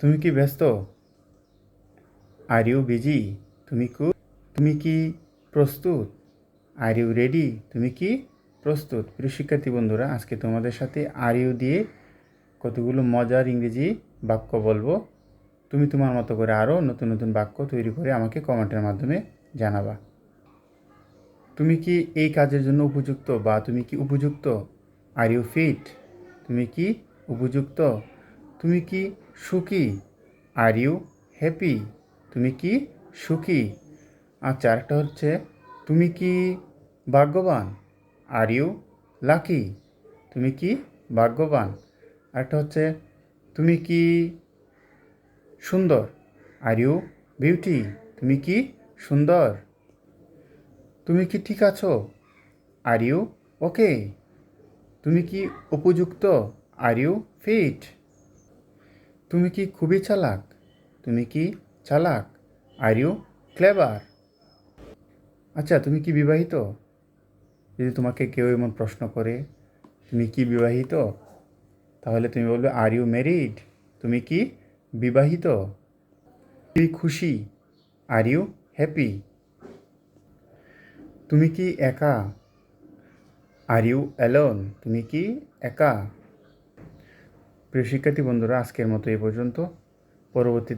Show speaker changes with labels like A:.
A: তুমি কি ব্যস্ত? আর ইউ বিজি তুমি কু তুমি কি প্রস্তুত? আর ইউ রেডি তুমি কি প্রস্তুত? প্রিয় শিক্ষার্থী বন্ধুরা, আজকে তোমাদের সাথে আর ইউ দিয়ে কতগুলো মজার ইংরেজি বাক্য বলব। তুমি তোমার মতো করে আরও নতুন নতুন বাক্য তৈরি করে আমাকে কমেন্টের মাধ্যমে জানাবা। তুমি কি এই কাজের জন্য উপযুক্ত বা তুমি কি উপযুক্ত? আর ইউ ফিট তুমি কি উপযুক্ত? তুমি কি সুখী? আর ইউ হ্যাপি তুমি কি সুখী? আচ্ছা আরেকটা হচ্ছে, তুমি কি ভাগ্যবান? আর ইউ লাকি তুমি কি ভাগ্যবান? আরেকটা হচ্ছে, তুমি কি সুন্দর? আর ইউ বিউটি তুমি কি সুন্দর? তুমি কি ঠিক আছো? আর ইউ ওকে তুমি কি উপযুক্ত? আর ইউ ফিট তুমি কি খুবই চালাক? তুমি কি চালাক? আর ইউ ক্লেভার আচ্ছা তুমি কি বিবাহিত? যদি তোমাকে কেউ এমন প্রশ্ন করে, তুমি কি বিবাহিত? তাহলে তুমি বলবে আর ইউ ম্যারিড তুমি কি বিবাহিত? তুমি খুশি? আর ইউ হ্যাপি তুমি কি একা? আর ইউ অ্যালোন তুমি কি একা? প্রিয় শিক্ষার্থী বন্ধুরা আজকের মতো এই পর্যন্ত। পরবর্তী